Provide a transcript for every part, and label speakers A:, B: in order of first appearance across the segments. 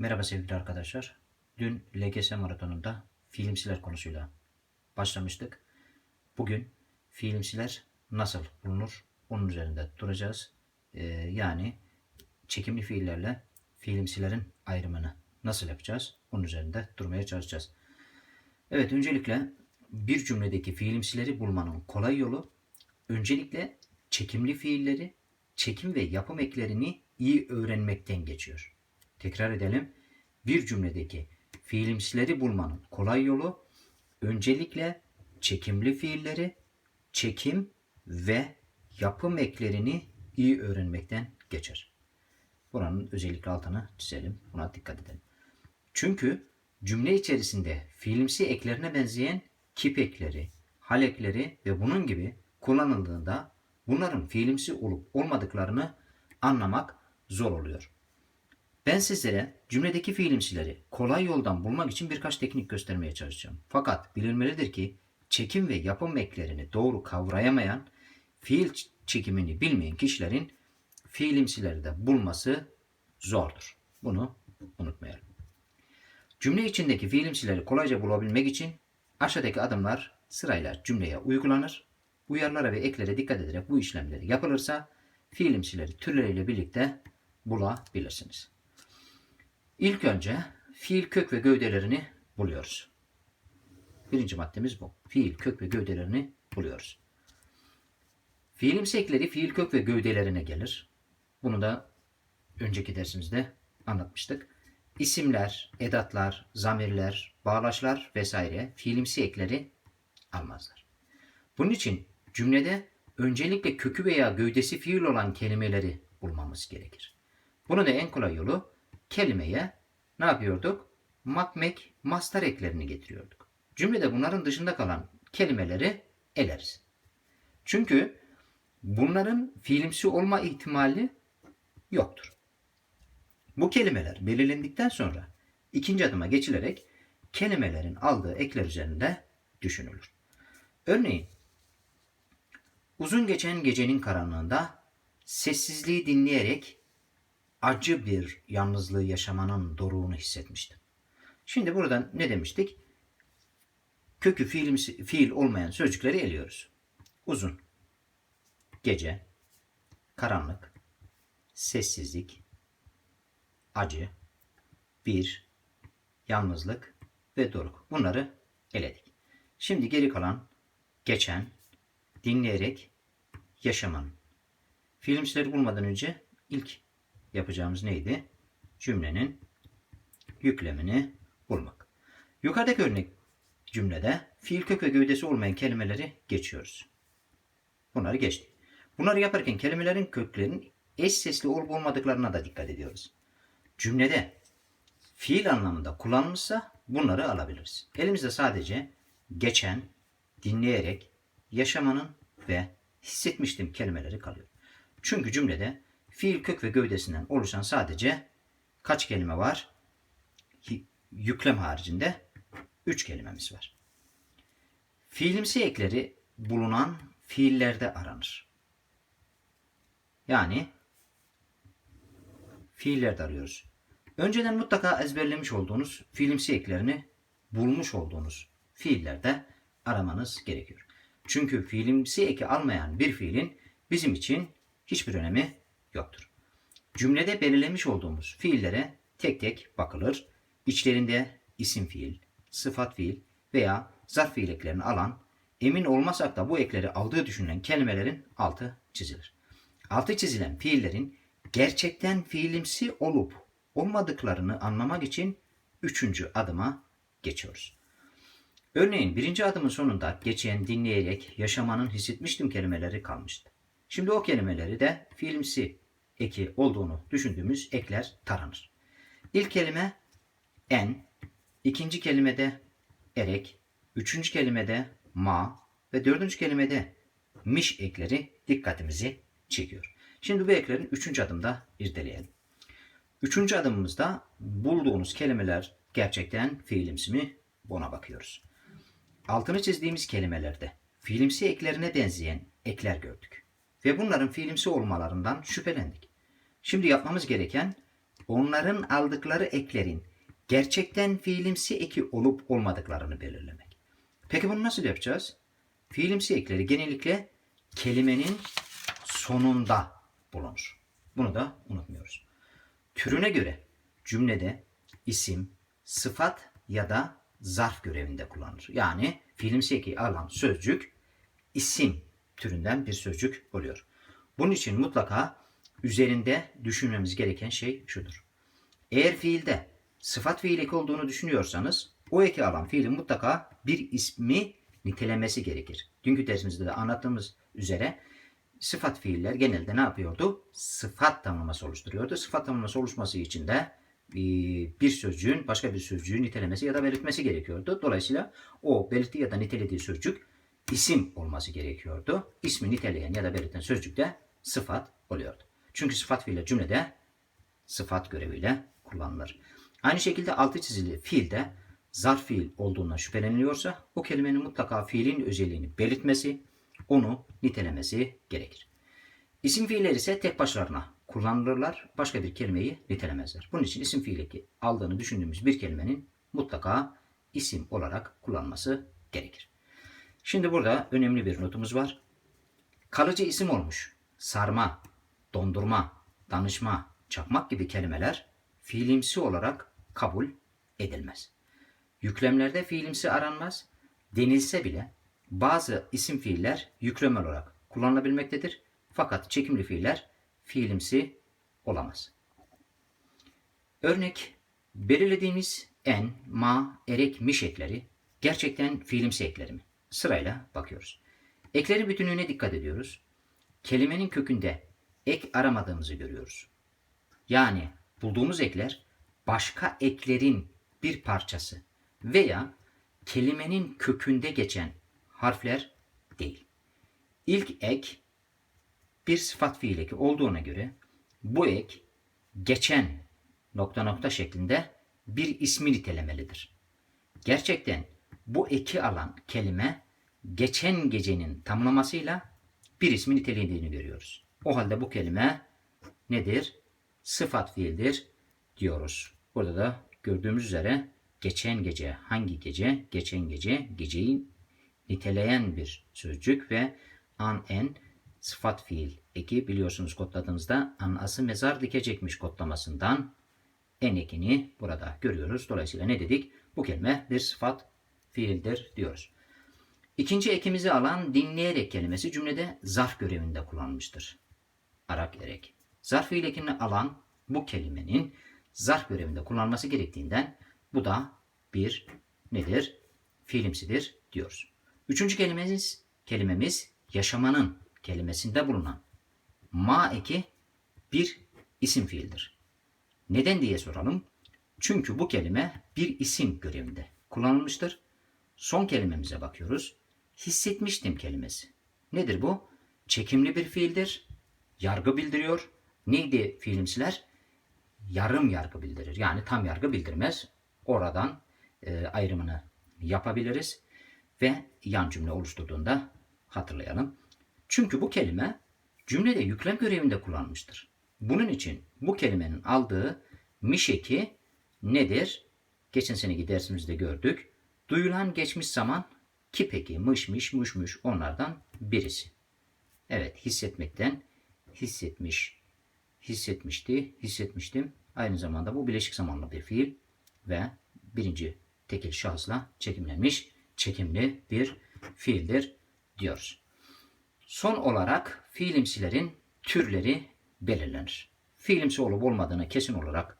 A: Merhaba sevgili arkadaşlar. Dün LGS maratonunda fiilimsiler konusuyla başlamıştık. Bugün fiilimsiler nasıl bulunur? Onun üzerinde duracağız. Ee, yani çekimli fiillerle fiilimsilerin ayrımını nasıl yapacağız? Onun üzerinde durmaya çalışacağız. Evet öncelikle bir cümledeki fiilimsileri bulmanın kolay yolu öncelikle çekimli fiilleri, çekim ve yapım eklerini iyi öğrenmekten geçiyor. Tekrar edelim. Bir cümledeki fiilimsileri bulmanın kolay yolu öncelikle çekimli fiilleri, çekim ve yapım eklerini iyi öğrenmekten geçer. Buranın özellikle altını çizelim. Buna dikkat edelim. Çünkü cümle içerisinde fiilimsi eklerine benzeyen kip ekleri, hal ekleri ve bunun gibi kullanıldığında bunların fiilimsi olup olmadıklarını anlamak zor oluyor. Ben sizlere cümledeki fiilimsileri kolay yoldan bulmak için birkaç teknik göstermeye çalışacağım. Fakat bilinmelidir ki çekim ve yapım eklerini doğru kavrayamayan, fiil çekimini bilmeyen kişilerin fiilimsileri de bulması zordur. Bunu unutmayalım. Cümle içindeki fiilimsileri kolayca bulabilmek için aşağıdaki adımlar sırayla cümleye uygulanır. Uyarlara ve eklere dikkat ederek bu işlemleri yapılırsa fiilimsileri türleriyle birlikte bulabilirsiniz. İlk önce fiil kök ve gövdelerini buluyoruz. Birinci maddemiz bu. Fiil kök ve gövdelerini buluyoruz. Fiilimsi ekleri fiil kök ve gövdelerine gelir. Bunu da önceki dersimizde anlatmıştık. İsimler, edatlar, zamirler, bağlaçlar vesaire fiilimsi ekleri almazlar. Bunun için cümlede öncelikle kökü veya gövdesi fiil olan kelimeleri bulmamız gerekir. Bunun da en kolay yolu kelimeye ne yapıyorduk? Makmek, mastar eklerini getiriyorduk. Cümlede bunların dışında kalan kelimeleri eleriz. Çünkü bunların fiilimsi olma ihtimali yoktur. Bu kelimeler belirlendikten sonra ikinci adıma geçilerek kelimelerin aldığı ekler üzerinde düşünülür. Örneğin uzun geçen gecenin karanlığında sessizliği dinleyerek acı bir yalnızlığı yaşamanın doruğunu hissetmiştim. Şimdi burada ne demiştik? Kökü fiilimsi, fiil olmayan sözcükleri eliyoruz. Uzun, gece, karanlık, sessizlik, acı, bir, yalnızlık ve doruk. Bunları eledik. Şimdi geri kalan geçen, dinleyerek yaşamanın. Filmsileri bulmadan önce ilk yapacağımız neydi? Cümlenin yüklemini bulmak. Yukarıdaki örnek cümlede fiil kök ve gövdesi olmayan kelimeleri geçiyoruz. Bunları geçtik. Bunları yaparken kelimelerin köklerinin eş sesli olup olmadıklarına da dikkat ediyoruz. Cümlede fiil anlamında kullanılmışsa bunları alabiliriz. Elimizde sadece geçen, dinleyerek, yaşamanın ve hissetmiştim kelimeleri kalıyor. Çünkü cümlede fiil kök ve gövdesinden oluşan sadece kaç kelime var? Yüklem haricinde 3 kelimemiz var. Fiilimsi ekleri bulunan fiillerde aranır. Yani fiillerde arıyoruz. Önceden mutlaka ezberlemiş olduğunuz fiilimsi eklerini bulmuş olduğunuz fiillerde aramanız gerekiyor. Çünkü fiilimsi eki almayan bir fiilin bizim için hiçbir önemi yoktur. Cümlede belirlemiş olduğumuz fiillere tek tek bakılır. İçlerinde isim fiil, sıfat fiil veya zarf fiil eklerini alan, emin olmasak da bu ekleri aldığı düşünülen kelimelerin altı çizilir. Altı çizilen fiillerin gerçekten fiilimsi olup olmadıklarını anlamak için üçüncü adıma geçiyoruz. Örneğin birinci adımın sonunda geçen, dinleyerek, yaşamanın hissetmiştim kelimeleri kalmıştı. Şimdi o kelimeleri de fiilimsi eki olduğunu düşündüğümüz ekler taranır. İlk kelime en, ikinci kelimede erek, üçüncü kelimede ma ve dördüncü kelimede miş ekleri dikkatimizi çekiyor. Şimdi bu eklerin üçüncü adımda irdeleyelim. Üçüncü adımımızda bulduğunuz kelimeler gerçekten fiilimsi mi? Buna bakıyoruz. Altını çizdiğimiz kelimelerde fiilimsi eklerine benzeyen ekler gördük. Ve bunların fiilimsi olmalarından şüphelendik. Şimdi yapmamız gereken onların aldıkları eklerin gerçekten fiilimsi eki olup olmadıklarını belirlemek. Peki bunu nasıl yapacağız? Fiilimsi ekleri genellikle kelimenin sonunda bulunur. Bunu da unutmuyoruz. Türüne göre cümlede isim, sıfat ya da zarf görevinde kullanılır. Yani fiilimsi eki alan sözcük isim türünden bir sözcük oluyor. Bunun için mutlaka üzerinde düşünmemiz gereken şey şudur. Eğer fiilde sıfat fiil eki olduğunu düşünüyorsanız o eki alan fiilin mutlaka bir ismi nitelemesi gerekir. Dünkü dersimizde de anlattığımız üzere sıfat fiiller genelde ne yapıyordu? Sıfat tamlaması oluşturuyordu. Sıfat tamlaması oluşması için de e, bir sözcüğün başka bir sözcüğü nitelemesi ya da belirtmesi gerekiyordu. Dolayısıyla o belirttiği ya da nitelediği sözcük isim olması gerekiyordu. İsmi niteleyen ya da belirten sözcük de sıfat oluyordu. Çünkü sıfat fiiller cümlede sıfat göreviyle kullanılır. Aynı şekilde altı çizili fiilde zarf fiil olduğundan şüpheleniliyorsa o kelimenin mutlaka fiilin özelliğini belirtmesi, onu nitelemesi gerekir. İsim fiiller ise tek başlarına kullanılırlar. Başka bir kelimeyi nitelemezler. Bunun için isim fiili aldığını düşündüğümüz bir kelimenin mutlaka isim olarak kullanması gerekir. Şimdi burada önemli bir notumuz var. Kalıcı isim olmuş. Sarma, dondurma, danışma, çakmak gibi kelimeler fiilimsi olarak kabul edilmez. Yüklemlerde fiilimsi aranmaz. Denilse bile bazı isim fiiller yüklem olarak kullanılabilmektedir. Fakat çekimli fiiller fiilimsi olamaz. Örnek belirlediğimiz en, ma, erek, miş ekleri gerçekten fiilimsi ekleri mi? Sırayla bakıyoruz. Eklerin bütünlüğüne dikkat ediyoruz. Kelimenin kökünde ek aramadığımızı görüyoruz. Yani bulduğumuz ekler başka eklerin bir parçası veya kelimenin kökünde geçen harfler değil. İlk ek bir sıfat fiil eki olduğuna göre bu ek geçen nokta nokta şeklinde bir ismi nitelemelidir. Gerçekten bu eki alan kelime geçen gecenin tamlamasıyla bir ismi nitelediğini görüyoruz. O halde bu kelime nedir? Sıfat fiildir diyoruz. Burada da gördüğümüz üzere geçen gece hangi gece? Geçen gece geceyi niteleyen bir sözcük ve an en sıfat fiil eki biliyorsunuz kodladığımızda anası mezar dikecekmiş kodlamasından en ekini burada görüyoruz. Dolayısıyla ne dedik? Bu kelime bir sıfat fiildir diyoruz. İkinci ekimizi alan dinleyerek kelimesi cümlede zarf görevinde kullanılmıştır. Arak erek. Zarf fiil ekini alan bu kelimenin zarf görevinde kullanılması gerektiğinden bu da bir nedir? Fiilimsidir diyoruz. Üçüncü kelimemiz, kelimemiz yaşamanın kelimesinde bulunan ma eki bir isim fiildir. Neden diye soralım. Çünkü bu kelime bir isim görevinde kullanılmıştır. Son kelimemize bakıyoruz. Hissetmiştim kelimesi. Nedir bu? Çekimli bir fiildir. Yargı bildiriyor. Neydi fiilimsiler? Yarım yargı bildirir. Yani tam yargı bildirmez. Oradan e, ayrımını yapabiliriz. Ve yan cümle oluşturduğunda hatırlayalım. Çünkü bu kelime cümlede yüklem görevinde kullanılmıştır. Bunun için bu kelimenin aldığı mişeki nedir? Geçen seneki dersimizde gördük. Duyulan geçmiş zaman ki peki mışmış muşmuş onlardan birisi. Evet hissetmekten hissetmiş, hissetmişti, hissetmiştim. Aynı zamanda bu bileşik zamanlı bir fiil ve birinci tekil şahısla çekimlenmiş çekimli bir fiildir diyoruz. Son olarak fiilimsilerin türleri belirlenir. Fiilimsi olup olmadığını kesin olarak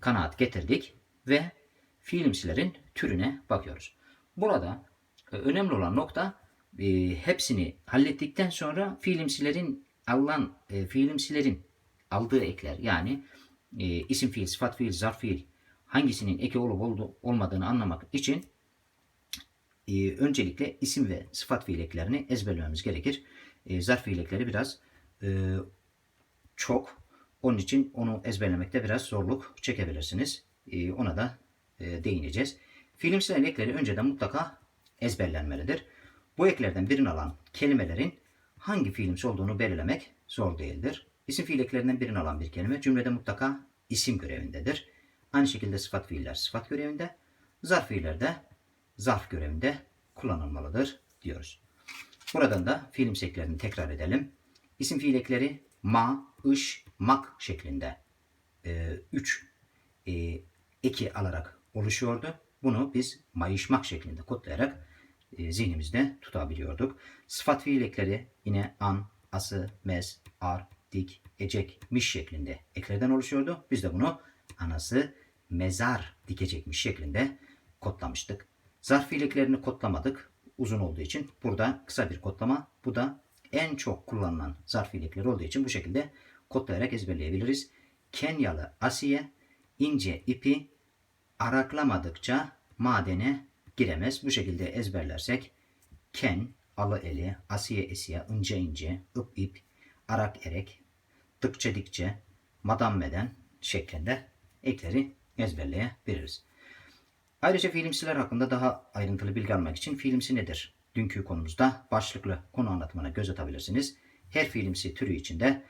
A: kanaat getirdik ve fiilimsilerin türüne bakıyoruz. Burada e, önemli olan nokta e, hepsini hallettikten sonra fiilimsilerin alınan e, fiilimsilerin aldığı ekler yani isim fiil, sıfat fiil, zarf fiil hangisinin eki olup olmadığını anlamak için öncelikle isim ve sıfat fiil eklerini ezberlememiz gerekir. zarf fiil ekleri biraz çok. Onun için onu ezberlemekte biraz zorluk çekebilirsiniz. ona da değineceğiz. Fiilimsel ekleri önceden mutlaka ezberlenmelidir. Bu eklerden birini alan kelimelerin hangi fiilimsi olduğunu belirlemek zor değildir. İsim fiil eklerinden birini alan bir kelime cümlede mutlaka isim görevindedir. Aynı şekilde sıfat fiiller sıfat görevinde, zarf fiiller de zarf görevinde kullanılmalıdır diyoruz. Buradan da fiil eklerini tekrar edelim. İsim fiil ekleri ma, ış, mak şeklinde 3 e, eki alarak oluşuyordu. Bunu biz mayışmak şeklinde kodlayarak e, zihnimizde tutabiliyorduk. Sıfat fiil ekleri yine an, ası, mez, ar, dik, ecek, miş şeklinde eklerden oluşuyordu. Biz de bunu anası mezar dikecekmiş şeklinde kodlamıştık. Zarf fiileklerini kodlamadık uzun olduğu için. Burada kısa bir kodlama. Bu da en çok kullanılan zarf fiilekleri olduğu için bu şekilde kodlayarak ezberleyebiliriz. Kenyalı Asiye ince ipi araklamadıkça madene giremez. Bu şekilde ezberlersek ken, alı eli, asiye esiye, ince ince, ıp ip, arak erek, dıkça dikçe, madam meden şeklinde ekleri ezberleyebiliriz. Ayrıca fiilimsiler hakkında daha ayrıntılı bilgi almak için fiilimsi nedir? Dünkü konumuzda başlıklı konu anlatımına göz atabilirsiniz. Her fiilimsi türü içinde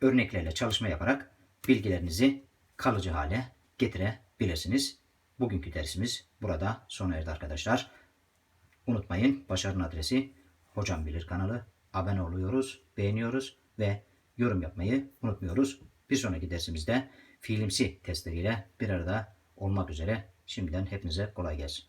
A: örneklerle çalışma yaparak bilgilerinizi kalıcı hale getirebilirsiniz. Bugünkü dersimiz burada sona erdi arkadaşlar. Unutmayın başarının adresi Hocam Bilir kanalı. Abone oluyoruz, beğeniyoruz ve yorum yapmayı unutmuyoruz. Bir sonraki dersimizde fiilimsi testleriyle bir arada olmak üzere şimdiden hepinize kolay gelsin.